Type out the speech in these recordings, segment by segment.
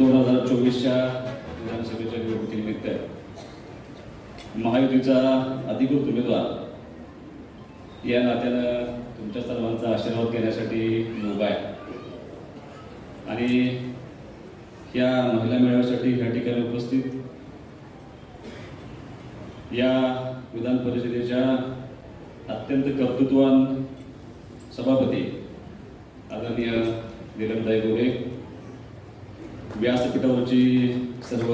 दोन हजार चोवीसच्या विधानसभेच्या निवडणुकीनिमित्त महायुतीचा अधिकृत उमेदवार या नात्यानं तुमच्या सर्वांचा आशीर्वाद घेण्यासाठी मी उभा आहे. आणि या महिला मेळाव्यासाठी या ठिकाणी उपस्थित या विधान परिषदेच्या अत्यंत कर्तृत्वान सभापती आदरणीय निलमदाई गोरे व्यासपीठावरची सर्व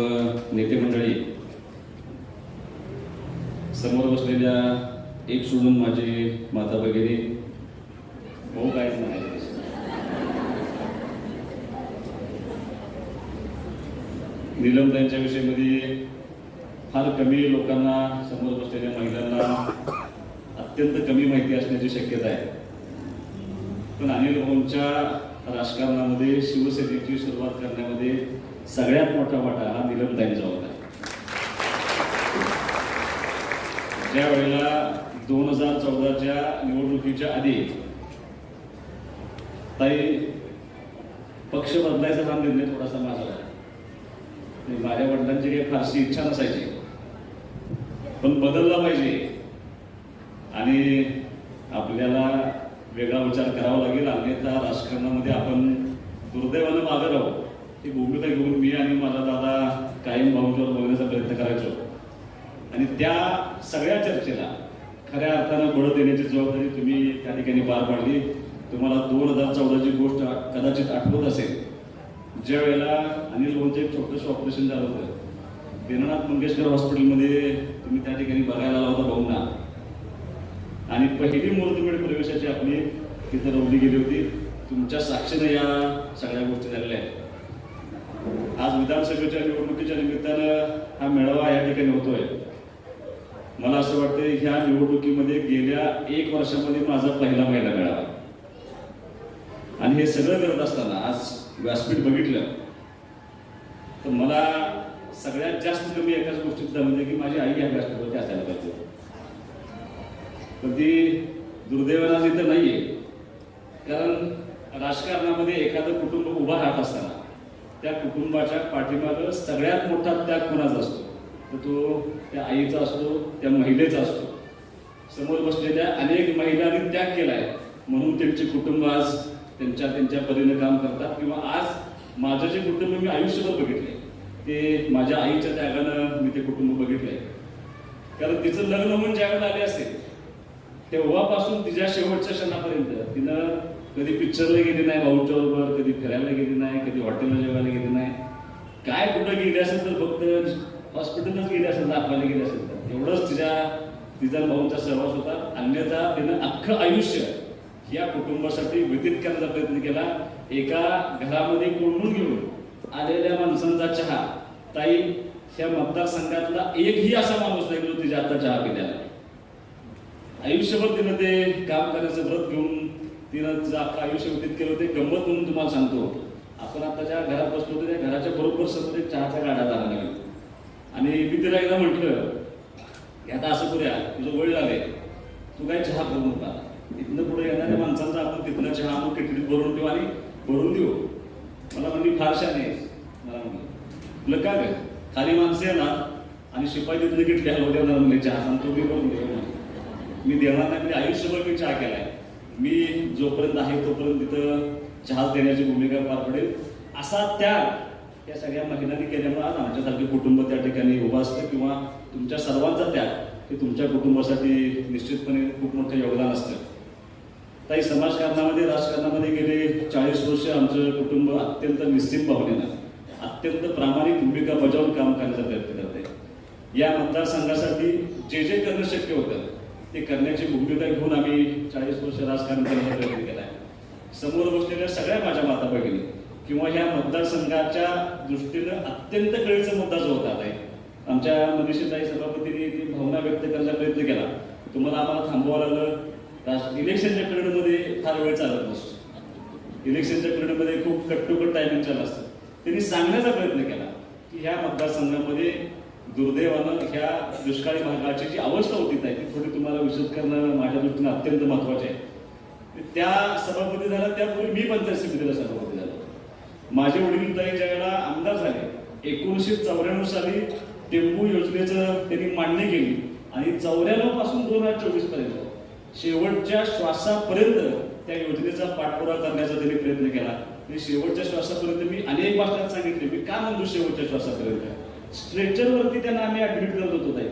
नेते मंडळी समोर बसलेल्या एक सोडून माझे माता भगिनी भाऊ काय नाही विषयीमध्ये फार कमी लोकांना समोर बसलेल्या महिलांना अत्यंत कमी माहिती असण्याची शक्यता आहे. पण अनिल भाऊंच्या राजकारणामध्ये शिवसेनेची सुरुवात करण्यामध्ये सगळ्यात मोठा वाटा हा निलमताईंचा होता ज्या वेळेला दोन हजार चौदाच्या निवडणुकीच्या आधी ताई पक्ष बदलायचा हा निर्णय थोडासा माझा होता माझ्या वडिलांची काही फारशी इच्छा नसायची. पण बदलला पाहिजे. आणि आपल्याला वेगळा विचार करावा लागेल. अन्यथा राजकारणामध्ये आपण दुर्दैवानं मागं राहू. ही भूमिका घेऊन मी आणि माझा दादा कायम भाऊंच्यावर बघण्याचा प्रयत्न करायचो. आणि त्या सगळ्या चर्चेला खऱ्या अर्थानं बळ देण्याची जबाबदारी तुम्ही त्या ठिकाणी पार पाडली. तुम्हाला दोन हजार चौदाची गोष्ट कदाचित आठवत असेल. ज्या वेळेला अनिल भाऊंचं एक छोटंसं ऑपरेशन झालं होतं. दीनानाथ मंगेशकर हॉस्पिटलमध्ये तुम्ही त्या ठिकाणी बघायला आला होता भाऊंना. आणि पहिली मुहूर्तमेढ प्रवेशाची आपली तिथं रवली गेली होती तुमच्या साक्षीने या सगळ्या गोष्टी झालेल्या आहेत. आज विधानसभेच्या निवडणुकीच्या निमित्तानं हा मेळावा या ठिकाणी होतोय. मला असं वाटतं ह्या निवडणुकीमध्ये गेल्या एक वर्षामध्ये माझा पहिला महिला मेळावा. आणि हे सगळं करत असताना आज व्यासपीठ बघितलं तर मला सगळ्यात जास्त कमी एकाच गोष्टीत जाणवलं की माझी आई या व्यासपीठावरती असायला पाहिजे. पण ती दुर्दैवानं आज नाही आहे कारण राजकारणामध्ये एखादं कुटुंब उभा राहत असताना त्या कुटुंबाच्या पाठीमागं सगळ्यात मोठा त्याग कोणाचा असतो? तर तो त्या आईचा असतो त्या महिलेचा असतो. समोर बसलेल्या अनेक महिलांनी त्याग केलाय. म्हणून त्यांचे कुटुंब आज त्यांच्या त्यांच्या परीने काम करतात. किंवा आज माझं जे कुटुंब मी आयुष्यभर बघितलंय ते माझ्या आईच्या त्यागानं मी ते कुटुंब बघितलंय. कारण तिचं लग्न होऊन ज्यावेळेला आले असेल तेव्हापासून तिच्या शेवटच्या क्षणापर्यंत तिनं कधी पिक्चरला गेली नाही भाऊच्याबरोबर कधी फिरायला गेली नाही कधी हॉटेलला जेवायला गेली नाही. काय कुठं गेली असेल तर फक्त हॉस्पिटलच गेली असेल दाखवायला गेली असेल तर. एवढंच तिच्या तिचा भाऊचा भाऊंचा सहवास होता. अन्यथा तिनं अख्खं आयुष्य या कुटुंबासाठी व्यतीत करण्याचा प्रयत्न केला. एका घरामध्ये कोंडून घेऊन आलेल्या माणसांचा चहा. ताई ह्या मतदारसंघातला एकही असा माणूस नाही जो तिच्या आता चहा पिल्याला आयुष्यभर तिनं ते काम करण्याचं व्रत घेऊन तिनं आपलं आयुष्य व्यतीत केलं ते गंमत म्हणून तुम्हाला सांगतो. आपण आता ज्या घरात बसलो होतो त्या घराच्या बरोबर समोर एक चहाचा गाडा झाला नाही आणि मी तिला एकदा म्हटलं की आता असं करूया तुझं वय लागेल. तू काय चहा करू नका. इथनं पुढे येणाऱ्या माणसांचा आपण तिथनं चहा मग किटलीत भरून ठेवू आणि भरून देऊ. मला म्हणली फारशा नाही मला म्हणलं तुला काय खाली माणसं येणार आणि शिपाई तिथनं किटली हलवू देणार म्हणजे चहा सांगतो मी करून देऊ म्हणे. मी देणार नाही म्हणजे आयुष्यभर मी चहा केलाय. मी जोपर्यंत आहे तोपर्यंत तिथं चहा देण्याची भूमिका पार पडेल. असा त्याग या सगळ्या महिलांनी केल्यामुळे आज आमच्यासारखे कुटुंब त्या ठिकाणी उभं असतं किंवा तुमच्या सर्वांचा त्याग हे तुमच्या कुटुंबासाठी निश्चितपणे खूप मोठं योगदान असतं. ताई समाजकारणामध्ये राजकारणामध्ये गेले चाळीस वर्ष आमचं कुटुंब अत्यंत निश्चित भावनेनं अत्यंत प्रामाणिक भूमिका बजावून काम करण्याचा प्रयत्न करते या मतदारसंघासाठी जे जे करणं शक्य होतं ते करण्याची भूमिका घेऊन आम्ही चाळीस वर्ष राजकारण करण्याचा प्रयत्न केला आहे. समोर बसलेल्या सगळ्या माझ्या माता भगिनी किंवा ह्या मतदारसंघाच्या दृष्टीनं अत्यंत कळीचा मुद्दा जो होता आहे आमच्या मनीषीताई सभापतींनी ती भावना व्यक्त करण्याचा प्रयत्न केला. तुम्हाला आम्हाला थांबवावं लागलं. इलेक्शनच्या पिरियडमध्ये फार वेळ चालत नसतो. इलेक्शनच्या पिरियडमध्ये खूप कट टू कट टायमिंग चालू असतं. त्यांनी सांगण्याचा प्रयत्न केला की ह्या मतदारसंघामध्ये दुर्दैवानं ह्या दुष्काळी भागाची जी अवस्था होती ताई ती थोडी तुम्हाला विशद करणं माझ्या दृष्टीनं अत्यंत महत्त्वाचे आहे. त्या सभापती झाल्या त्यापूर्वी मी पंचायत समितीला सभापती झालो. माझे वडील ताई ज्या वेळेला आमदार झाले एकोणीसशे चौऱ्याण्णव साली टेंबू योजनेचं त्यांनी मांडणी केली आणि चौऱ्याण्णवपासून दोन हजार चोवीसपर्यंत शेवटच्या श्वासापर्यंत त्या योजनेचा पाठपुरावा करण्याचा त्यांनी प्रयत्न केला. आणि शेवटच्या श्वासापर्यंत मी अनेक भाषणात सांगितले मी का म्हणतो शेवटच्या श्वासापर्यंत? स्ट्रेचरवरती त्यांना आम्ही ऍडमिट करत होतो ताई.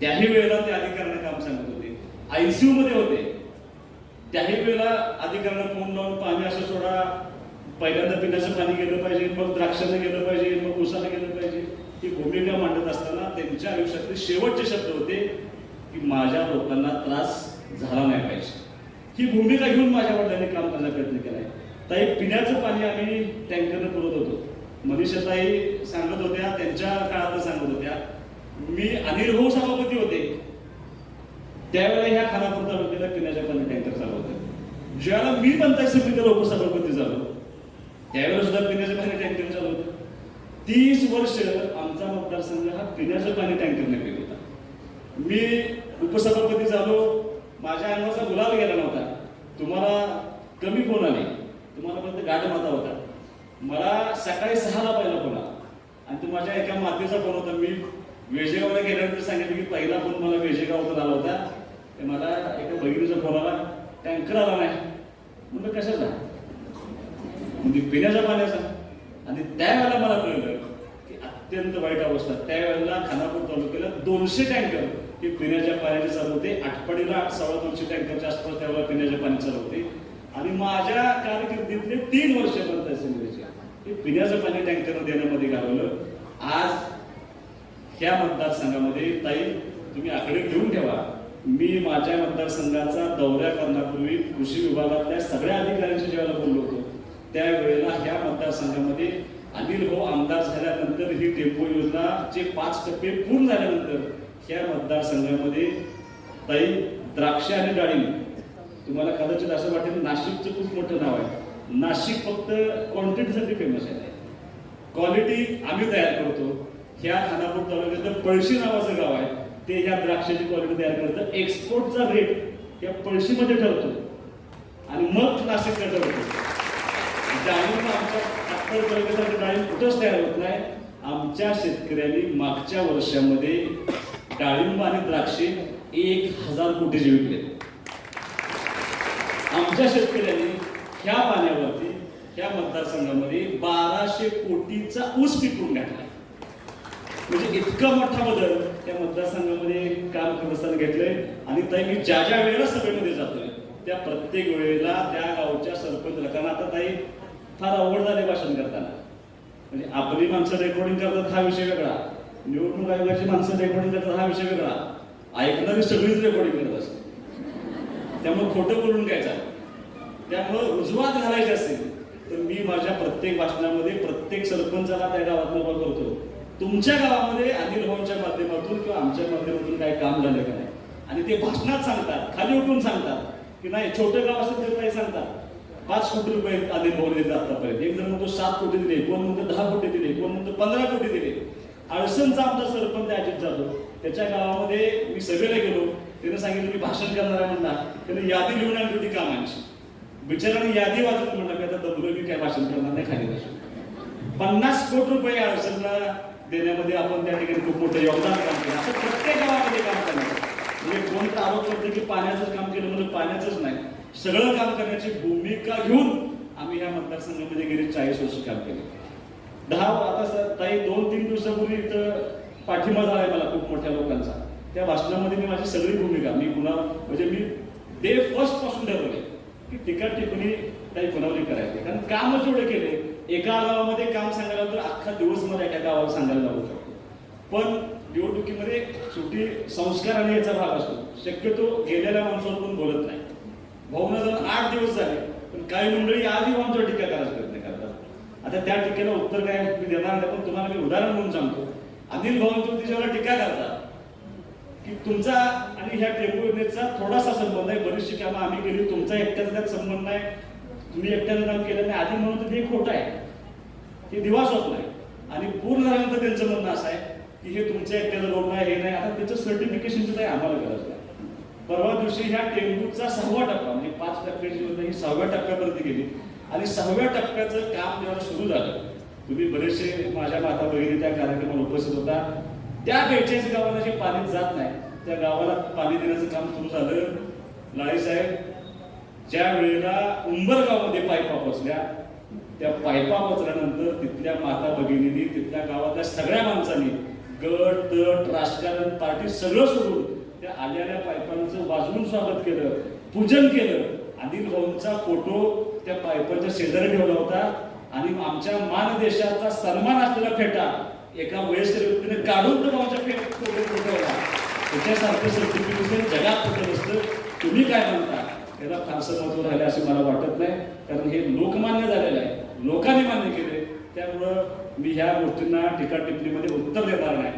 त्याही वेळेला ते अधिकाऱ्यांना काम सांगत होते. आयसीयू मध्ये होते. त्याही वेळेला अधिकाऱ्यांना फोन लावून पाणी असं सोडा पहिल्यांदा पिण्याचं पाणी गेलं पाहिजे मग द्राक्षानं गेलं पाहिजे मग उसानं गेलं पाहिजे. ही भूमिका मांडत असताना त्यांच्या आयुष्यातले शेवटचे शब्द होते की माझ्या लोकांना त्रास झाला नाही पाहिजे. ही भूमिका घेऊन माझ्या वडिलांनी काम करण्याचा प्रयत्न केलाय. ताई पिण्याचं पाणी आम्ही टँकरनं पुरवत होतो. मनीषताई सांगत होत्या त्यांच्या काळात सांगत होत्या. मी अनिल सभापती होते. त्यावेळेला ह्या खानापूर तालुक्याला पिण्याच्या पाणी टँकर चालू होतं ज्यावेळेला मी पंचायत समितीला उपसभापती झालो त्यावेळेला सुद्धा पिण्याचं पाणी टँकर चालू होतं. तीस वर्ष आमचा मतदारसंघ हा पिण्याचं पाणी टँकरने पित होता. मी उपसभापती झालो माझ्या अंगाचा गुलाब गेला नव्हता. तुम्हाला कमी फोन आले. तुम्हाला फक्त गाठ माता होता. मला सकाळी सहाला पहिला फोन आला. आणि तो माझ्या एका मातेचा फोन होता. मी वेजेगावला गेल्यानंतर सांगितलं की पहिला फोन मला वेजेगावचा आला होता. ते मला एका बहिणीचा फोन आला. टँकर आला नाही. म्हणलं कशाचा? म्हणजे पिण्याचा पाण्याचा. आणि त्यावेळेला मला कळलं की अत्यंत वाईट अवस्था. त्यावेळेला खानापूर तालुक्याला दोनशे टँकर हे पिण्याच्या पाण्याचे चालू होते. आठवडीला सव्वा दोनशे टँकरच्या आसपास त्यावेळेला पिण्याचे पाणी चालू होते. आणि माझ्या कारकिर्दीतले तीन वर्ष पंचायत समितीचे पिण्याचं पाणी टँकर देण्यामध्ये घालवलं. आज ह्या मतदारसंघामध्ये ताई तुम्ही आकडे घेऊन ठेवा. मी माझ्या मतदारसंघाचा दौऱ्या करण्यापूर्वी कृषी विभागातल्या सगळ्या अधिकाऱ्यांशी ज्यावेळेला बोललो होतो. त्यावेळेला ह्या मतदारसंघामध्ये अनिल भाऊ आमदार झाल्यानंतर ही टेम्पो योजना जे पाच टप्पे पूर्ण झाल्यानंतर ह्या मतदारसंघामध्ये ताई द्राक्ष आणि डाळिंब. तुम्हाला कदाचित असं वाटेल नाशिकचं खूप मोठं नाव आहे. नाशिक फक्त क्वांटिटीसाठी फेमस आहे. क्वालिटी आम्ही तयार करतो. ह्या खानापूर तालुक्यातलं पळशी नावाचं गाव आहे. ते ह्या द्राक्षाची क्वालिटी तयार करतं. एक्सपोर्टचा रेट या पळशीमध्ये ठरतो. आणि मग नाशिकला ठरतो डाळिंब आमच्या अक्कड तालुक्यासाठी डाळिंब कुठंच तयार होत नाही. आमच्या शेतकऱ्यांनी मागच्या वर्षामध्ये डाळिंब आणि द्राक्षे एक हजार कोटीचे विकले. आमच्या शेतकऱ्यांनी ह्या पाण्यावरती ह्या मतदारसंघामध्ये बाराशे कोटीचा ऊस पिकवून घातला म्हणजे इतका मोठा बदल त्या मतदारसंघामध्ये काम करत असताना घेतलंय. आणि ताई मी ज्या ज्या वेळेला सभेमध्ये जातोय त्या प्रत्येक वेळेला त्या गावच्या सरपंच कारण आता ताई फार अवघड झाले भाषण करताना. म्हणजे आपली माणसं रेकॉर्डिंग करतात हा विषय वेगळा. निवडणूक आयोगाची माणसं रेकॉर्डिंग करतात हा विषय वेगळा. ऐकणारी सगळीच रेकॉर्डिंग करत असते त्यामुळे खोटं बोलून काय चालतं? त्यामुळं रुजवात घालायची असेल तर मी माझ्या प्रत्येक भाषणामध्ये प्रत्येक सरपंचाला त्या गावात उभा करतो. तुमच्या गावामध्ये अनिल भाऊंच्या माध्यमातून किंवा आमच्या माध्यमातून काही काम झालं का नाही? आणि ते भाषणात सांगतात खाली उठून सांगतात की नाही छोटं गाव असेल तर काही सांगतात. पाच कोटी रुपये अनिल भाऊ देतात आतापर्यंत. एक जण म्हणतो सात कोटी दिले कोण म्हणतो दहा कोटी दिले कोण म्हणतो पंधरा कोटी दिले. अडचणचा आमचा सरपंच अजित जातो त्याच्या गावामध्ये मी सभेला गेलो. त्यानं सांगितलं मी भाषण करणार आहे म्हणणार त्याने यादी लिहून आणली होती कामांची. बिचाराने यादी वाचत म्हणलं की आता दबलो मी काय भाषण करणार नाही खाली भाषण पन्नास कोटी रुपये अडचणला देण्यामध्ये आपण त्या ठिकाणी खूप मोठं योगदान काम केलं. असं प्रत्येक गावामध्ये काम करणार. म्हणजे कोण तर आरोप करतो की पाण्याचंच काम केलं म्हणजे पाण्याचंच नाही. सगळं काम करण्याची भूमिका घेऊन आम्ही या मतदारसंघामध्ये गेले चाळीस वर्ष काम केले. दहा आता सर ताई दोन तीन दिवसापूर्वी इथं पाठिंबा झालाय मला खूप मोठ्या लोकांचा. त्या भाषणामध्ये मी माझी सगळी भूमिका मी कुणा म्हणजे मी डे फर्स्टपासून ठरवले. की तिकडचे टिप्पणी काही कुणावरी करायची. कारण कामच एवढे केले एका गावामध्ये काम सांगायला तर अख्खा दिवस मला एका गावाला सांगायला लागू शकतो. पण निवडणुकीमध्ये शेवटी संस्कार आणि याचा भाग असतो. शक्यतो गेलेल्या माणसावर पण बोलत नाही. भाऊना जाऊन आठ दिवस झाले पण काही मंडळी आजही आमच्यावर टीका करायचा प्रयत्न करतात. आता त्या टीकेला उत्तर काय मी देणार नाही पण तुम्हाला मी उदाहरण म्हणून सांगतो. अनिल भाऊंच्या जेव्हा टीका करतात. की तुमचा आणि ह्या टेम्पो योजनेचा थोडासा संबंध आहे. बरीचशी कामं आम्ही केली. तुमचा एकट्याचा त्यात संबंध नाही. तुम्ही एकट्यानं काम केलं नाही. आधी म्हणून ते खोटं आहे. हे दिवास होत नाही. आणि पूर्ण झाल्यानंतर त्यांचं म्हणणं असं आहे की हे तुमच्या एकट्याचं रोड नाही हे नाही. आता त्याचं सर्टिफिकेशनचं काही आम्हाला गरज नाही परवा दिवशी ह्या टेम्पूचा सहावा टप्पा म्हणजे पाच टप्प्याची योजना ही सहाव्या टप्प्यापर्यंत गेली. आणि सहाव्या टप्प्याचं काम जेव्हा सुरू झालं तुम्ही बरेचसे माझ्या माता भगिनी त्या कार्यक्रमाला उपस्थित होता. त्या बेचाळीस गावाला जे पाणी जात नाही त्या गावाला पाणी देण्याचं काम सुरू झालं. लाळे साहेब ज्या वेळेला उंबरगावमध्ये पायपा पोचल्या त्या पायपा पोचल्यानंतर तिथल्या माता भगिनींनी तिथल्या गावातल्या सगळ्या माणसांनी गट तट राजकारण पार्टी सगळं सोडून त्या आलेल्या पायपांचं वाजवून स्वागत केलं पूजन केलं. आदिल भाऊंचा फोटो त्या पायपाच्या शेजारी ठेवला होता. आणि आमच्या मान देशाचा सन्मान असलेला फेटा एका वयस्कर व्यक्तीने काढून तो माझ्या फेट त्याच्यासारखं सर्टिफिकेशन जगात कुठं नसतं तुम्ही काय म्हणता? त्याला फारसं महत्त्व राहिलं असे मला वाटत नाही. कारण हे लोकमान्य झालेलं आहे. लोकांनी मान्य केले त्यामुळं मी ह्या गोष्टींना टीका टिप्पणीमध्ये उत्तर देणार नाही.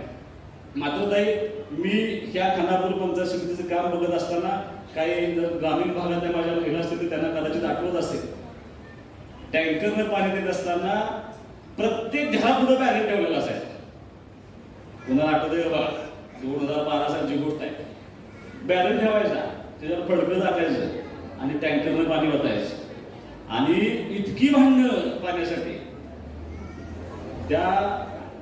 मात्र ताई मी ह्या खानापूर पंचायत समितीचं काम बघत असताना काही ग्रामीण भागातल्या माझ्या महिला असतील त्यांना कदाचित आठवत असेल. टँकरनं पाणी देत असताना प्रत्येक घरापुढं बॅरेल ठेवलेला असायचा? पुन्हा आठवत आहे बघा? दोन हजार बारा सालची गोष्ट आहे. बॅरल ठेवायचा त्याच्यावर फडकं टाकायचं आणि टँकरनं पाणी वतायचं आणि इतकी भांडणं पाण्यासाठी. त्या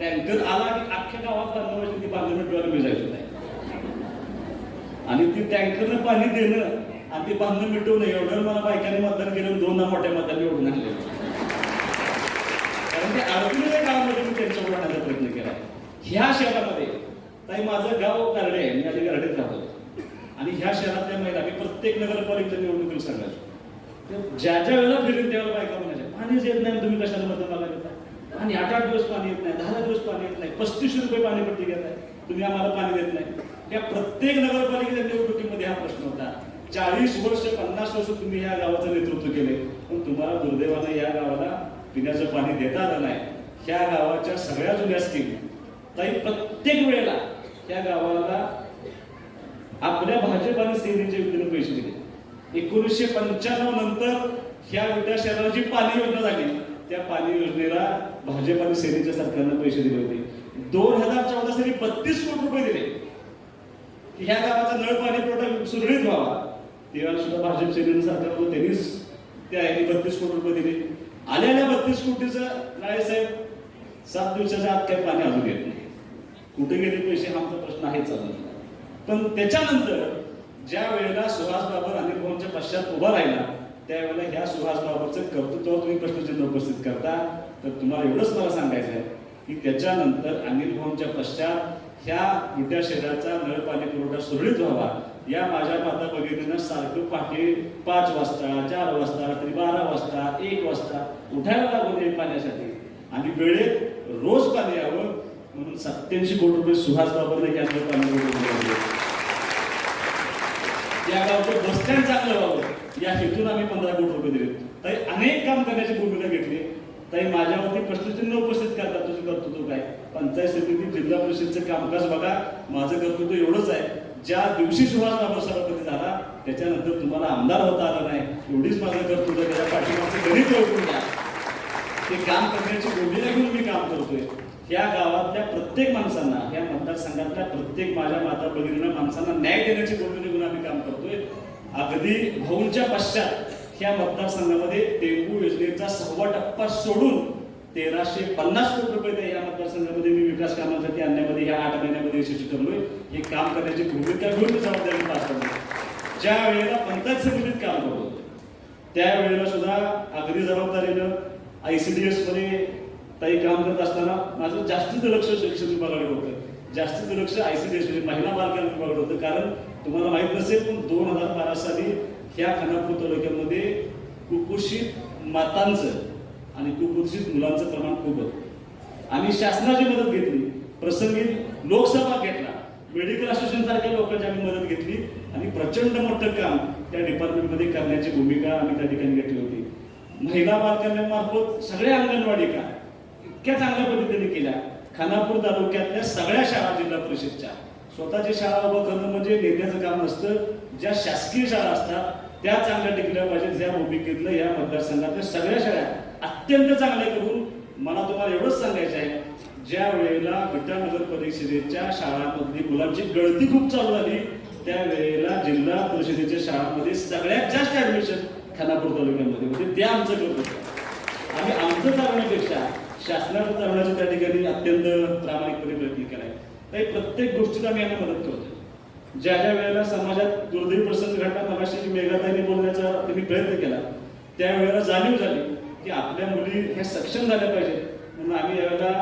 टँकर आला की अख्ख्या गावात बांधवायची म्हणजे ती बांधून मिटवायला मिळायची नाही. आणि ती टँकरनं पाणी देणं आणि ती बांधणं मिटवणं एवढं मला बायकांनी मतदान केलं दोनदा मोठ्या मतदान निवडून आणलेलं कारण ते अडचणीच्या गावामध्ये मी त्यांच्यावर प्रयत्न केला. ह्या शहरामध्ये ताई माझं गाव गारडे आहे मी आधी गारडेत राहतो आणि ह्या शहरातल्या महिला मी प्रत्येक नगरपालिकेच्या निवडणुकीला सांगायचो. ज्या ज्या वेळेला फिरून त्यावेळेला बायका म्हणायच्या पाणीच येत नाही तुम्ही कशाला मदत मागायला येता आणि आठ आठ दिवस पाणी येत नाही दहा दिवस पाणी येत नाही पस्तीसशे रुपये पाणी प्रति घेत आहे तुम्ही आम्हाला पाणी देत नाही. या प्रत्येक नगरपालिकेच्या निवडणुकीमध्ये हा प्रश्न होता. चाळीस वर्ष पन्नास वर्ष तुम्ही या गावाचं नेतृत्व केले पण तुम्हाला दुर्दैवाने या गावाला पिण्याचं पाणी देता आलं नाही ह्या गावाच्या सगळ्या जुन्या स्कीम ताई प्रत्येक वेळेला त्या गावाला आपल्या भाजप आणि सेनेच्या युतीने पैसे दिले. एकोणीसशे पंच्याण्णव नंतर ह्या विटा शहराला जी पाणी योजना झाली त्या पाणी योजनेला भाजप आणि सेनेच्या सरकारनं पैसे दिले होते. दोन हजार चौदा साली बत्तीस कोटी रुपये दिले. की ह्या गावाचा नळ पाणी पुरवठा सुरळीत व्हावा. तेव्हा सुद्धा भाजप सेनेनं सरकार त्यांनीच त्या बत्तीस कोटी रुपये दिले. आलेल्या बत्तीस कोटीचं नाळे साहेब सात दिवसाच्या आत काही पाणी अजून येत नाही. कुठे गेले पैसे? हा आमचा प्रश्न आहे चालू पण त्याच्यानंतर ज्या वेळेला सुहास बाबर अनिल भवनच्या पश्चात उभा राहिला त्यावेळेला ह्या सुहास बाबरचं कर्तृत्वावर तुम्ही प्रश्नचिन्ह उपस्थित करता. तर तुम्हाला एवढंच मला सांगायचं आहे की त्याच्यानंतर अनिल भवनच्या पश्चात ह्या मोठ्या शहराचा नळ पाणी पुरवठा सुरळीत व्हावा. या माझ्या माता भगिनींना सारखं पहाटे पाच वाजता चार वाजता रात्री बारा वाजता एक वाजता उठायला लागू नये पाण्यासाठी. आणि वेळेत रोज पाणी यावं म्हणून सत्याऐंशी कोटी रुपये सुहास बाबरने या पाणी या गावचं बस स्टँड चांगलं व्हावं. या हेतून आम्ही पंधरा कोटी रुपये दिले. ताई अनेक काम करण्याची भूमिका घेतली. ताई माझ्यावरती प्रश्नचिन्ह उपस्थित करतात. तुझं कर्तृत्व काय? पंचायत समिती जिल्हा परिषदचं कामकाज बघा. माझं कर्तृत्व एवढंच आहे. ज्या दिवशी सुभाष बाबा सभापती झाला त्याच्यानंतर तुम्हाला आमदार होता आला नाही. एवढीच माझं कर्तृत्व त्याच्या पाठीमागचं गणित ओळखून द्या ते काम करण्याची भूमिका घेऊन मी काम करतोय. या गावातल्या प्रत्येक माणसांना या मतदारसंघातल्या प्रत्येक माझ्या माता भगिनींना माणसांना न्याय देण्याची भूमिका घेऊन आम्ही काम करतोय. अगदी भाऊंच्या पश्चात ह्या मतदारसंघामध्ये डेंगू योजनेचा सहावा टप्पा सोडून तेराशे पन्नास कोटी रुपये त्या या मतदारसंघामध्ये मी विकास कामासाठी आणण्यामध्ये या आठ महिन्यामध्ये यशस्वी ठरलोय. हे काम करण्याची भूमिका घेऊन जबाबदारी पास ज्या वेळेला पंचायत समितीत काम करत होतो त्यावेळेला सुद्धा अगदी जबाबदारीनं आय सी डी एसमध्ये काही ताई काम करत असताना माझं जास्तीचं लक्ष शिक्षण विभागाकडे होतं. जास्तीचं लक्ष आय सी डी एस म्हणजे महिला बालकल्याण विभागाकडे होतं. कारण तुम्हाला माहीत नसेल पण दोन हजार बारा साली ह्या खानापूर तालुक्यामध्ये कुपोषित मातांचं आणि कुपोषित मुलांचं प्रमाण खूप होतं. आम्ही शासनाची मदत घेतली. प्रसंगी लोकसभा घेतला. मेडिकल असोसिएशन सारख्या लोकांची आम्ही मदत घेतली. आणि प्रचंड मोठं काम त्या डिपार्टमेंटमध्ये करण्याची भूमिका आम्ही त्या ठिकाणी घेतली होती. महिला बालकल्याणामार्फत सगळ्या अंगणवाडी का इतक्या चांगल्या पद्धतीने केल्या. खानापूर तालुक्यातल्या सगळ्या शाळा जिल्हा परिषदच्या. स्वतःची शाळा उभं करणं म्हणजे नेत्याचं काम नसतं. ज्या शासकीय शाळा असतात त्या चांगल्या टिकल्या पाहिजेत ज्या भूमिकेतलं या मतदारसंघातल्या सगळ्या शाळा अत्यंत चांगल्या करून मला तुम्हाला एवढंच सांगायचं आहे ज्या वेळेला विटा नगर परिषदेच्या शाळांमधली मुलांची गळती खूप चालू झाली त्या वेळेला जिल्हा परिषदेच्या शाळांमध्ये सगळ्यात जास्त ऍडमिशन खानापूर तालुक्यामध्ये होते. ते आमचं करत होतं. आणि आमचं चालवण्यापेक्षा शासनाचं चालवण्याचा त्या ठिकाणी अत्यंत प्रामाणिकपणे प्रयत्न केलाय. तर प्रत्येक गोष्टीला आम्ही यांना मदत करतो ज्या ज्या वेळेला समाजात दुर्दैवी प्रसंग घडला मगाशी मेघाताईने बोलण्याचा त्यांनी प्रयत्न केला त्यावेळेला जाणीव झाली की आपल्या मुली ह्या सक्षम झाल्या पाहिजेत. म्हणून आम्ही यावेळेला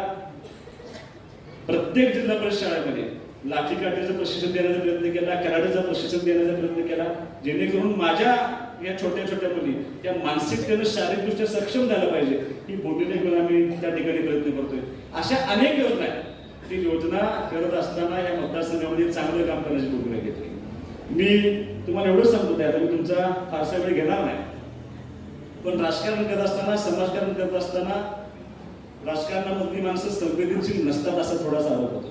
प्रत्येक जिल्हा परिषद शाळेमध्ये लाठीकाठीचं प्रशिक्षण देण्याचा प्रयत्न केला कराटेचा प्रशिक्षण देण्याचा प्रयत्न केला जेणेकरून माझ्या या छोट्या छोट्या मुली या मानसिकतेनं शारीरिकदृष्ट्या सक्षम झाल्या पाहिजे. ही भूमिका घेऊन आम्ही त्या ठिकाणी प्रयत्न करतोय. अशा अनेक योजना आहेत. ती योजना करत असताना या म्हणजे चांगलं काम करण्याची भूमिका घेतली. मी तुम्हाला एवढंच सांगतो आता मी तुमचा फारसा वेळ घेणार नाही. पण राजकारण करत असताना समाजकारण करत असताना राजकारणामधली माणसं संवेदनशील नसतात असा थोडासा आरोप होतो.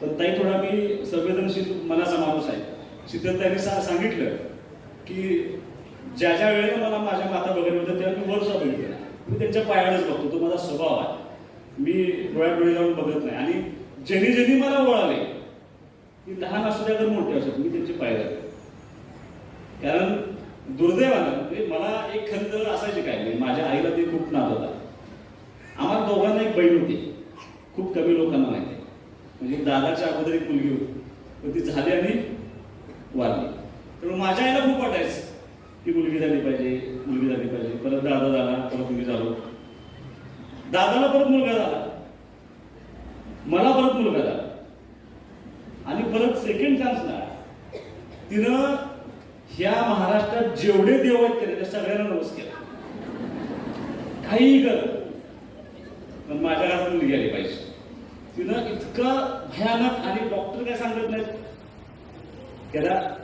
पण ताई थोडा मी संवेदनशील मनाचा माणूस आहे. शीतलताईने सा सांगितलं की ज्या ज्या वेळेला मला माझ्या माता बघत होत्या तेव्हा मी वरचा बघितलं. मी त्यांच्या पायावरच बघतो तो माझा स्वभाव आहे. मी डोळ्यात डोळे जाऊन बघत नाही. आणि ज्यांनी ज्यांनी मला वळाले ती लहान असू द्या तर मोठे असू मी त्यांचे पाय झाले कारण दुर्दैवानं म्हणजे मला एक खंत असायची काय नाही माझ्या आईला ते खूप नाद होता. आम्हाला दोघांना एक बहीण होती. खूप कमी लोकांना माहिती आहे. म्हणजे दादाच्या अगोदर एक मुलगी होती. पण ती झाली आणि वारली. तर माझ्या आईला खूप वाटायचं की मुलगी झाली पाहिजे मुलगी झाली पाहिजे. परत दादा झाला परत मुलगी झालो. दादाला परत मुलगा झाला. मला परत मुलगा झाला. परत सेकंड चान्स नाही. तिनं ह्या महाराष्ट्रात जेवढे देव आहेत केले त्या सगळ्यांना नवस केला. काही कर. पण माझ्या घरात मुलगी पाहिजे. तिनं इतकं भयानक आणि डॉक्टर काय सांगत नाहीत? त्याला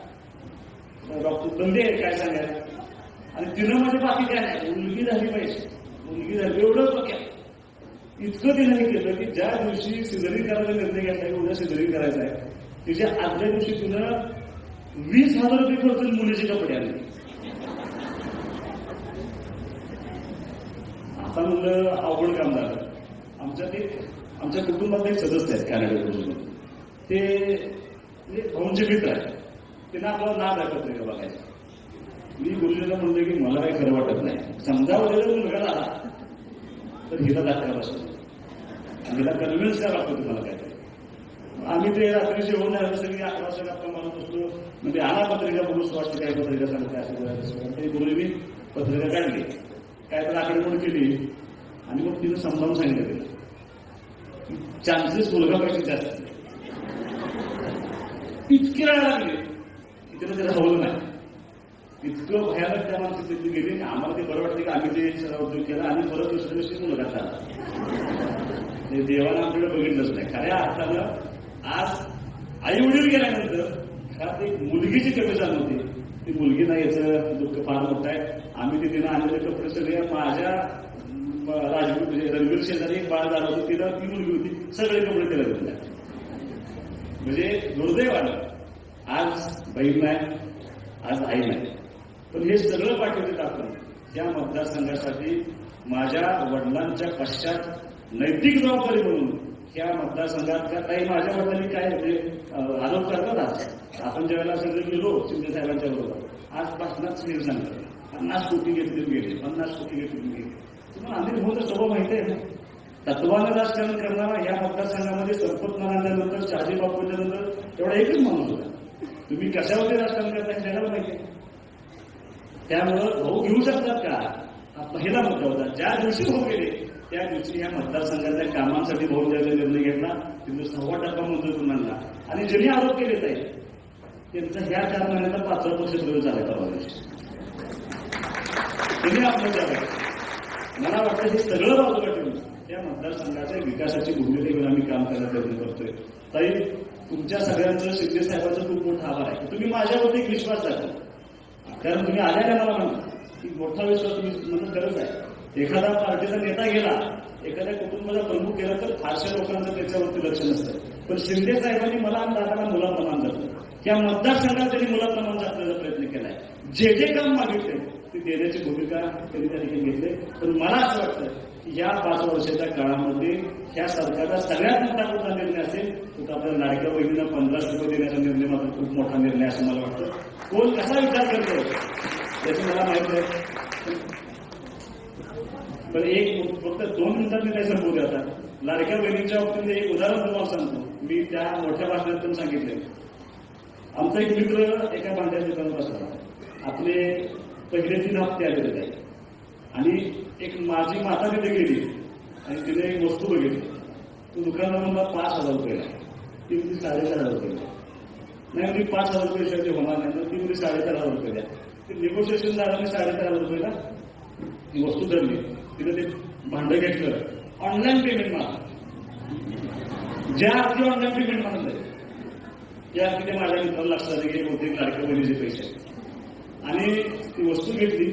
डॉक्टर बंदे आहे काय सांगायला? आणि तिनं म्हणजे बाकी काय नाही. मुलगी झाली पाहिजे. मुलगी झाली एवढंच बघ्या इतकं तिनं हे केलं की ज्या दिवशी सिझरिंग करायचा निर्णय घ्यायचा की उद्या सिझरिंग करायचा आहे. तिच्या आदल्या दिवशी तिनं वीस हजार रुपये खर्च मुलीचे कपडे आणले. आता म्हणलं अवघड काम झालं. आमच्या ते आमच्या कुटुंबातले एक सदस्य आहेत कॅनडापासून ते भाऊंचे मित्र आहेत. त्यांना आपलं नाव दाखवत नाही का बघायचं मी गुरुजीला म्हणलं की मला काही खरं वाटत नाही. समजा वगैरे मुलगा आला तर हिला दाखवायला असतो आणि हिला कन्व्हिन्स करा लागतो तुम्हाला काय आम्ही ते रात्रीचे होऊन सगळी अकरा वाजता गप्पा मारत असतो. म्हणजे आला पत्रिका बघू स्वास्थ्य काय पत्रिका सांगते असं ते असं मी पत्रिका काढली. काय तर आकडेमोड केली आणि मग तिनं समजावून सांगितलं. ते चान्सेस मुलगापेक्षा जास्त. इतके वेळा लागले तिथे त्याला ते राहवलं नाही. इतकं भयानक त्या माणसाची गेली आणि आम्हाला ते बरं वाटतं की आम्ही ते सराव उद्योग केला आणि परत दुसऱ्या दिवशी मुलगा झाला. ते देवानं आमच्याकडे बघितलंच नाही. खऱ्या अर्थानं आज आई वडील गेल्यानंतर घरात एक मुलगीची कमी होती. ती मुलगी नाही याचं दुःख फार मोठं आहे. आम्ही ते तिनं आणलेले कपडे सगळे माझ्या म, राजवीर म्हणजे रणवीर शेजारी एक बाळ झालं होतं. तिला ती मुलगी होती. सगळे कपडे तिला घेऊन म्हणजे दुर्दैवानं आज बहीण नाही आज आई नाही. पण हे सगळं पाठवते आपण त्या मतदारसंघासाठी माझ्या वडिलांच्या पश्चात नैतिक जबाबदारी म्हणून ह्या मतदारसंघात त्या काही माझ्या काय म्हणजे आरोप करतात आपण ज्यावेळेला सगळे गेलो शिंदे साहेबांच्या बरोबर. आज भाषणात स्वीर सांगतात पन्नास कोटी घेतले गेले पन्नास कोटी घेतले गेले. तुम्हाला आम्ही भाऊचा स्वभाव माहिती आहे ना? तत्वानं राजकारण करणारा या मतदारसंघामध्ये संपत नारायणानंतर शहाजी बापूच्या नंतर तेवढा एकच माणूस होता. तुम्ही कशावरती राजकारण करता हे माहिती आहे. त्यामुळं भाऊ घेऊ शकतात का? हा पहिला मुद्दा होता. ज्या दिवशी भाऊ गेले त्या दिवशी या मतदारसंघातल्या कामांसाठी भोट द्यायचा निर्णय घेतला. तिथं सव्वा टक्का मंजूर आणला. आणि ज्यांनी आरोप केले ताई त्यांचा ह्या चार महिन्याचा पाचवा पक्ष सुरू झाला परवा त्यांनी आपलं झालं मला वाटतं हे सगळं बाजूला ठेवून त्या मतदारसंघाच्या विकासाची भूमिका घेऊन आम्ही काम करायला प्रयत्न करतोय. ताई तुमच्या सगळ्यांचं शिंदे साहेबांचं खूप मोठा आभार आहे. तुम्ही माझ्यावरती एक विश्वास दाखवा. कारण तुम्ही आल्या का मला म्हणा की मोठा विश्वास तुम्ही म्हणून गरज आहे. एखादा पार्टीचा नेता गेला एखाद्या कुटुंबाचा प्रमुख केला तर फारशा लोकांचं त्याच्यावरती लक्ष नसतं. पण शिंदे साहेबांनी मला आणि दादाला मुलाप्रमाण जातं त्या मतदारसंघात त्यांनी मुलाप्रमाण जाण्याचा प्रयत्न केलाय. जे जे काम मागितले ते देण्याची भूमिका त्यांनी त्या ठिकाणी घेतली. पण मला असं वाटतं की या पाच वर्षाच्या काळामध्ये ह्या सरकारचा सगळ्यात मोठा कुठला निर्णय असेल तो आपल्या लाडक्या बहिणींना पंधराशे रुपये देण्याचा निर्णय मात्र खूप मोठा निर्णय असं मला वाटतं. कोण कसा विचार करतो? याची मला माहिती आहे. पण एक फक्त दोन मिनिटात मी काय संपवू दे आता लाडक्या बहिणीच्या बाबतीत एक उदाहरण तुम्हाला सांगतो. मी त्या मोठ्या भाषणात पण सांगितले आमचा एक मित्र एका भांड्याच्या दुकानात बसला. आपले पहिले तीन हप्ते आले आणि एक माझी माता तिथे गेली. आणि तिने एक वस्तू बघितली. तो दुकानदार मला पाच हजार रुपये. ती म्हणजे साडेचार हजार रुपये नाही मी पाच हजार रुपये शिवाय होणार नाही तर ती म्हणजे साडेचार हजार रुपये द्या. ते निगोशिएशन झालं साडेचार हजार रुपयेला ती वस्तू धरली. तिने ते भांडं घेतलं. ऑनलाईन पेमेंट मला ज्या अर्थी ऑनलाईन पेमेंट मारलं त्या अर्थी ते माझ्या मित्राला लक्षात की बहुतेक लाडक्या बहिणीचे पैसे आणि ती वस्तू घेतली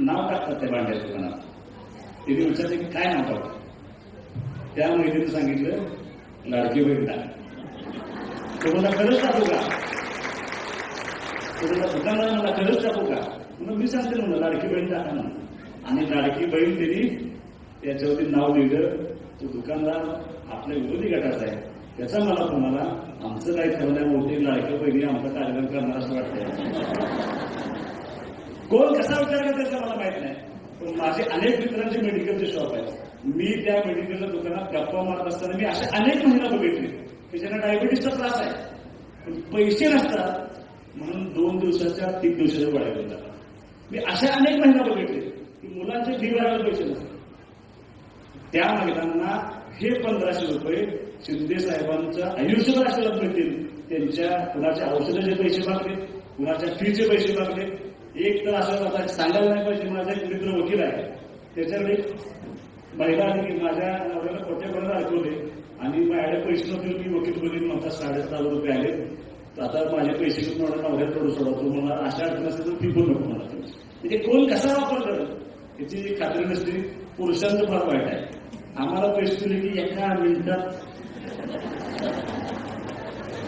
नाव टाकतात त्या भांड्याच्या दुकानात. तिने विचारले काय नाव टाकतात? त्या महिलेनं सांगितलं लाडकी बहीण टाक. तुम्हाला खरंच टाकू का? तुम्हाला दुकानदार मला खरंच टाकू का? म्हणून मी सांगते म्हणलं लाडकी बहीण टाका म्हणून. आणि लाडकी बहीण त्यांनी त्याच्यावरती नाव लिहिलं. तो दुकानदार आपल्या विरोधी गटाचा आहे. त्याचा मला तुम्हाला आमचं काही खरं नाही बहुतेक लाडक्या बहिणी आमचा कार्यक्रम करणार असं वाटतंय. कोण कसा विचार करतो त्याचा मला माहीत नाही. पण माझे अनेक मित्रांचे मेडिकलचे शॉप आहेत. मी त्या मेडिकलच्या दुकानात गप्पा मारत असताना मी असे अनेक महिला बघितले की ज्यांना डायबिटीसचा त्रास आहे. पण पैसे नसतात. म्हणून दोन दिवसाच्या तीन दिवसाच्या गोळ्या जातात. मी अशा अनेक महिला बघितले. मुलांचे फी भरायला पैसे नसतात त्या महिलांना हे पंधराशे रुपये शिंदे साहेबांचं आयुष्यभर आशीर्वाद मिळतील. त्यांच्या कुणाच्या औषधाचे पैसे मागले कुणाच्या फीचे पैसे मागले. एक तर असं आता सांगायला नाही पाहिजे माझा एक मित्र वकील आहे. त्याच्याकडे महिला की माझ्या नवऱ्याला कोट्यापर्यंत ऐकवले आणि माझ्याकडे पैसे नव्हते मी वकील बघितले म्हणता साडेसात हजार रुपये आले. तर आता माझे पैसे घेऊन मला नवऱ्यात थोडं सोडवतो. मला अशा अडचण असेल तर ती पण नको मला. म्हणजे कोण कसा वापर करत? याची जी खात्री नसते पुरुषांचं फार वाईट आहे. आम्हाला पैसे दिले की एका मिनिटात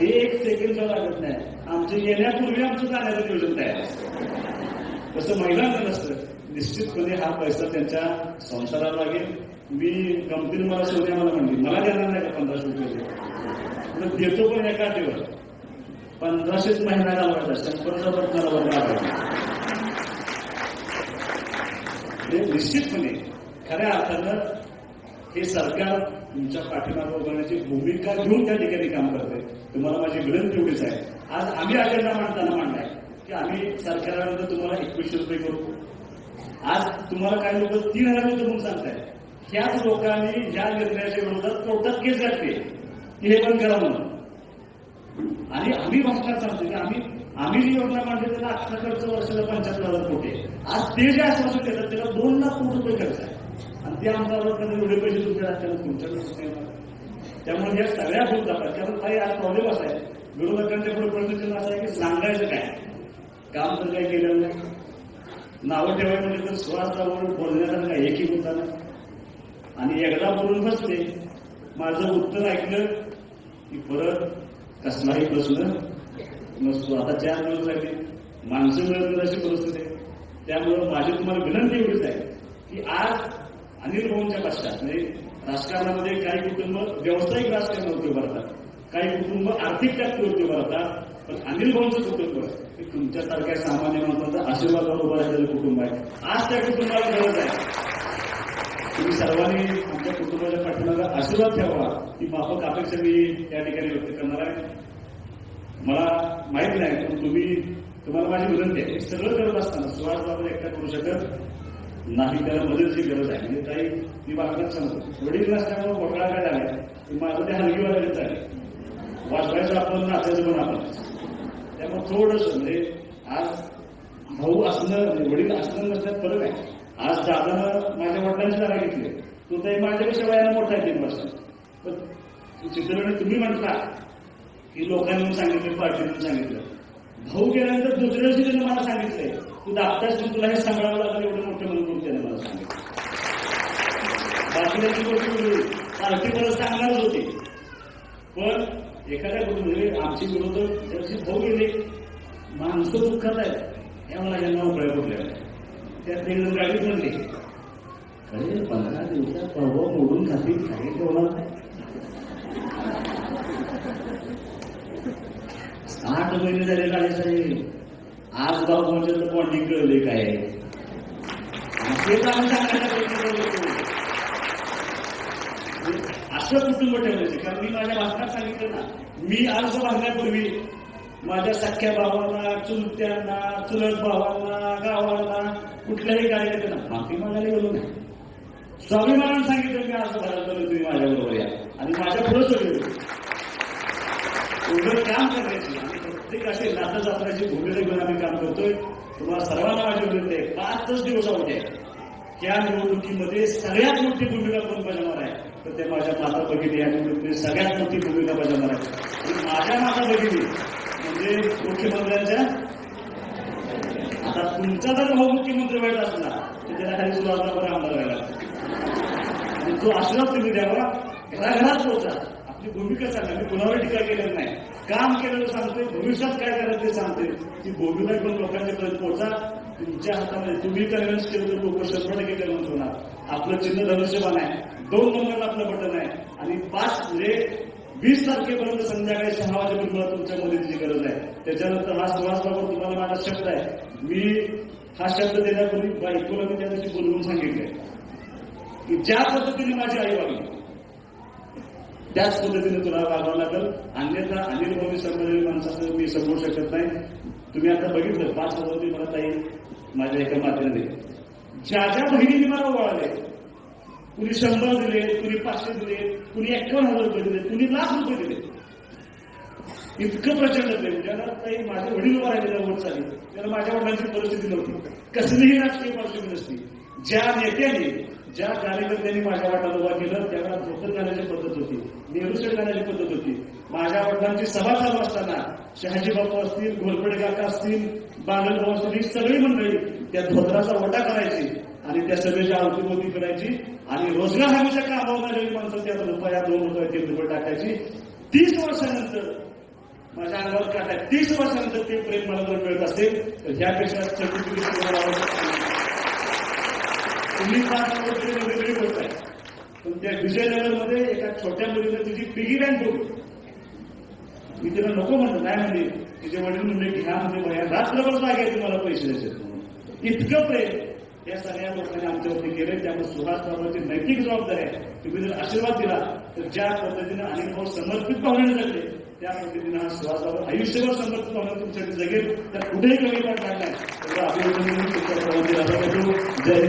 एक सेकंड लागत नाही. आमचे येण्यापूर्वी आमचं जाण्याचं नियोजन तयार असतं. तसं महिलांना नसतं. निश्चितपणे हा पैसा त्यांच्या संसाराला लागेल. मी गमतीने मला सोन्या मला म्हणली मला देणार नाही का पंधराशे रुपये तर देतो पण एका दिवस पंधराशेच महिना घालवायचा शंभरचा पटणारा वर्ग म्हणजे निश्चितपणे खऱ्या अर्थानं हे सरकार तुमच्या पाठीमागे उभारण्याची भूमिका घेऊन त्या ठिकाणी काम करते तुम्हाला माझी विनंती एवढीच आहे. आज आम्ही अजेंडा मांडताना मांडलाय की आम्ही सरकारनंतर तुम्हाला एकवीसशे रुपये करू. आज तुम्हाला काही लोक तीन हजार रुपये म्हणून सांगताय ह्याच लोकांनी या निर्णयाच्या विरोधात कोर्टात केस घातली. की हे बंद करा म्हणून. आणि आम्ही भाषणात सांगतो की आम्ही आम्ही जी योजना मांडली त्याला अठरा खर्च वर्षाला पंच्याहत्तर हजार कोटी आज ते जे आश्वासन देतात त्याला दोन लाख कोटी रुपये खर्च आहे. आणि ते आमच्या लोकांना एवढे पैसे तुमच्या राज्याला तुमच्याकडे कसं त्यामुळे या सगळ्या होत जातात कारण काही आज प्रॉब्लेम असा आहे. विरोधकांच्या पुढे प्रश्न असा आहे की सांगायचं काय? काम तर काय केलं नाही. नावं ठेवायचं म्हणजे तर स्वार्थावर बोलण्याचा काय एकही मुद्दा नाही. आणि एकदा बोलून बसले माझं उत्तर ऐकलं की परत कसलाही प्रश्न नसतो आता चार दिवस झाले माणसं मिळत अशी परिस्थिती आहे. त्यामुळं माझी तुम्हाला विनंती एवढीच आहे की आज अनिल भाऊंच्या पश्चात म्हणजे राजकारणामध्ये काही कुटुंब व्यावसायिक राजकारणावरती उभारतात काही कुटुंब आर्थिक शक्तीवरती उभारतात पण अनिल भाऊंचं कुटुंब हे तुमच्यासारख्या सामान्य माणसाचा आशीर्वादावर उभं राहिलेलं कुटुंब आहे. आज त्या कुटुंबाला गरज आहे. तुम्ही सर्वांनी आमच्या कुटुंबाच्या पाठिंबाला आशीर्वाद ठेवा. ही माफक अपेक्षा मी या ठिकाणी व्यक्त करणार आहे. मला माहीत नाही पण तुम्ही तुम्हाला माझी विनंती आहे सगळं करत असताना सुहास बाबा एकटा करू शकत नाही त्याला मदतची गरज आहे. म्हणजे काही मी बाळगात सांगतो वडील नसल्यामुळे घोटाळा काय झाला की माझं ते हलगी वाजायचं आहे. वाजवायचं आपण नाचायचं पण आपण. त्यामुळे थोडंसं म्हणजे आज भाऊ असणं म्हणजे वडील असणं नसण्यात फरक आहे. आज दादानं माझ्या वडिलांची जागा घेतली. तो ते माझ्यापेक्षा वयाला मोठा आहे तीन वर्ष पण चित्रपट तुम्ही म्हटला की लोकांनी सांगितलं पार्टीने सांगितलं. भाऊ गेल्यानंतर दुसऱ्या दिवशी त्यांनी मला सांगितलंय तू दाखताच पण तुला हे सांगावं लागलं एवढं मोठं म्हणून त्याने मला सांगितलं. बाकीची गोष्ट वेगळी. पार्टी परत सांगणारच होते. पण एखाद्या कुटुंबी आमची विरोधक जशी भाऊ गेले माणसं दुःखात आहेत या मला यांना उकळ्या पडल्या. त्यात एक जण गाडीत म्हणले अरे पंधरा दिवसात परवा मोडून खातील काही ठेवणार नाही. आठ महिने झाले गाडी साहेब. आज गाव तर बॉन्डिंग कळले काय? तेच काम सांगायला असं कुटुंब ठेवायचं. कारण मी माझ्या भाषणात सांगितलं ना मी अर्ज भागण्यापूर्वी माझ्या सख्या भावांना चुलत्यांना चुलत भावांना गावांना कुठल्याही कार्यकर्त्यांना माफी मागायला गेलो नाही. स्वाभिमानानं सांगितलं मी अर्ज भरायला तुम्ही माझ्या बरोबर या. आणि माझ्या पुढे सगळे एवढं काम करायचं. एक प्रत्येक असे जात्राची भूमिका घेऊन आम्ही काम करतोय. तुम्हाला सर्वांना माझी विनंती आहे पाचच दिवस होते या निवडणुकीमध्ये सगळ्यात मोठी भूमिका कोण बजावणार आहे? तर ते माझ्या माता भगिनी या निवडणुकीमध्ये सगळ्यात मोठी भूमिका बजावणार आहे आणि माझ्या माता भगिनी म्हणजे मुख्यमंत्र्यांच्या आता तुमचा जर मुख्यमंत्री व्हायचा असला तर त्याला खाली आता पर आमदार व्हायला आणि तो असलाच तुम्ही द्यावा घराघरात पोहोचा. आपली भूमिका सांगा मी कुणावर टीका केलेली नाही. काम केलेलं सांगतोय भविष्यात काय करायचं ते सांगते ती भूमिका पण लोकांच्या पर्यंत पोहोचा तुमच्या हातामध्ये तुम्ही कन्व्हिन्स केलं तर लोक शंभर टक्के कन्व्हिन्स होणार. आपलं चिन्ह धनुष्यबाण आहे. दोन नंबरला आपलं बटन आहे. आणि पाच म्हणजे वीस तारखेपर्यंत संध्याकाळी सहा वाजेपर्यंत तुमच्या मदतीची गरज आहे. त्याच्यानंतर हा सुहासबाबत तुम्हाला माझा शब्द आहे. मी हा शब्द देण्यापूर्वी बायकोला मी त्या दिवशी बोलवून सांगितलंय. की ज्या पद्धतीने माझी आई वागली त्याच पद्धतीने तुला वागावं लागेल. अन्यथा अनिल भाऊ संबंधित माणसाचं मी समजू शकत नाही. तुम्ही आता बघितलं पाच हजार रुपये मला ताई माझ्या एका मातेने ज्या ज्या बहिणीने मला ओवाळले कुणी शंभर दिले कुणी पाचशे दिले कुणी एक्कावन्न हजार रुपये दिले कुणी लाख रुपये दिले. इतकं प्रचंड प्रेम. ज्याला ताई माझे वडील उभा राहिलेला वोट चालली त्याला माझ्या वडिलांची परिस्थिती नव्हती. कसलीही राजकीय पार्श्वभूमी नसती. ज्या नेत्याने ज्या कार्यकर्त्यांनी माझ्या वाटाला उभा केलं त्यावेळेला धोतर घालायची पद्धत होती नेहरू शेठ पद्धत होती. माझ्या वडिलांची सभा चालू असताना शहाजी बापू असतील घोरपडे काका असतील बांगलभाऊ असतील ही सगळी मंडळी त्या धोत्राचा वटा करायची आणि त्या सभेच्या अवतीभोवती करायची आणि रोजगार हमीच्या कामावर आलेली माणसं त्या रुपया दोन रुपये तीन रुपये टाकायची. तीस वर्षानंतर माझ्या अंगावर काट तीस वर्षानंतर ते प्रेम मला जर मिळत असेल. तर ह्यापेक्षा सर्टिफिकेट तुम्ही पाच वर्षाची वेगळी गोष्ट आहे पण त्या विजयनगरमध्ये एका छोट्या मुलीनं तिची पिगी बँक होती मी तिला नको म्हणतो नाही म्हणजे तिचे वडील म्हणले घ्या म्हणजे भया रात्रभर जागे तुम्हाला पैसे द्यायचे इतकं प्रेम या सगळ्या लोकांनी आमच्यावरती केले त्यामुळे सुहास नैतिक जबाबदारी आहे तुम्ही जर आशीर्वाद दिला तर ज्या पद्धतीने अनेक भाऊ समर्पित पाहुणे जगले त्या पद्धतीने हा सुहास आयुष्यभर समर्पित पाहुणे तुमच्याकडे जगेल तर कुठेही कमी काढणार एवढं अभिनंदन तुमच्या जय